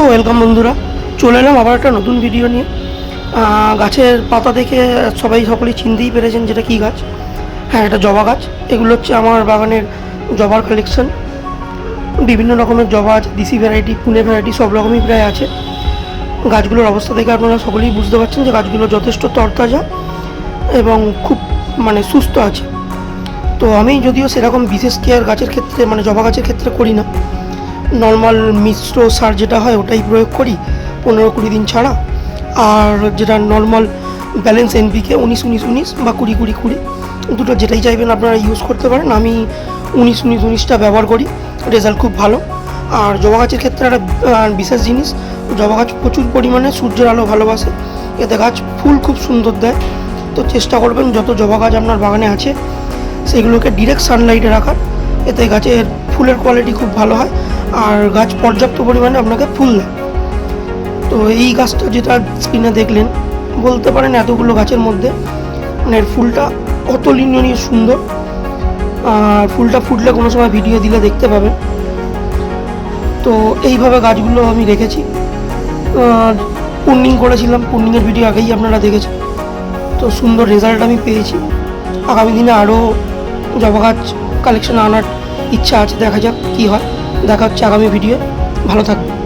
তো ওয়েলকাম বন্ধুরা। চলে এলাম আবার একটা নতুন ভিডিও নিয়ে। গাছের পাতা দেখে সবাই সকলেই চিনতেই পেরেছেন যেটা কী গাছ। হ্যাঁ এটা জবা গাছ। এগুলো হচ্ছে আমার বাগানের জবার কালেকশন বিভিন্ন রকমের জবা আছে দিসি ভ্যারাইটি পুনে ভ্যারাইটি সব রকমই প্রায় আছে। গাছগুলোর অবস্থা দেখে আপনারা সকলেই বুঝতে পারছেন যে গাছগুলো যথেষ্ট তরতাজা এবং খুব মানে সুস্থ আছে। তো আমি যদিও সেরকম বিশেষ কেয়ার গাছের ক্ষেত্রে মানে জবা গাছের ক্ষেত্রে করি না। নর্মাল মিশ্র সার যেটা হয়, ওটাই প্রয়োগ করি, পনেরো কুড়ি দিন ছাড়া। আর যেটা নর্মাল ব্যালেন্স এনপিকে উনিশ উনিশ উনিশ বা কুড়ি কুড়ি কুড়ি, দুটো যেটাই চাইবেন আপনারা ইউজ করতে পারেন। আমি উনিশ উনিশ, উনিশটা ব্যবহার করি রেজাল্ট খুব ভালো। আর জবা গাছের ক্ষেত্রে একটা বিশেষ জিনিস, জবা গাছ প্রচুর পরিমাণে সূর্যের আলো ভালোবাসে। এতে গাছ ফুল খুব সুন্দর দেয়। তো চেষ্টা করবেন যত জবা গাছ আপনার বাগানে আছে, সেগুলোকে ডিরেক্ট সানলাইটে রাখার। এতে গাছের ফুলের কোয়ালিটি খুব ভালো হয়। আর গাছ পর্যাপ্ত পরিমাণে আপনাকে ফুল দেয়। তো এই গাছটা যেটা স্ক্রিনে দেখলেন, বলতে পারেন এতগুলো গাছের মধ্যে মানে ফুলটা অতুলনীয় সুন্দর। আর ফুলটা ফুটলে কোনো সময় ভিডিও দিলে দেখতে পাবেন। তো এইভাবে গাছগুলো আমি রেখেছি। পূর্ণিং করেছিলাম পূর্ণিংয়ের ভিডিও আগেই আপনারা দেখেছেন। তো সুন্দর রেজাল্ট আমি পেয়েছি। আগামী দিনে আরও জবা গাছ কালেকশন আনার ইচ্ছা আছে, দেখা যাক কী হয়। দেখা হচ্ছে আগামী ভিডিও ভালো থাকবে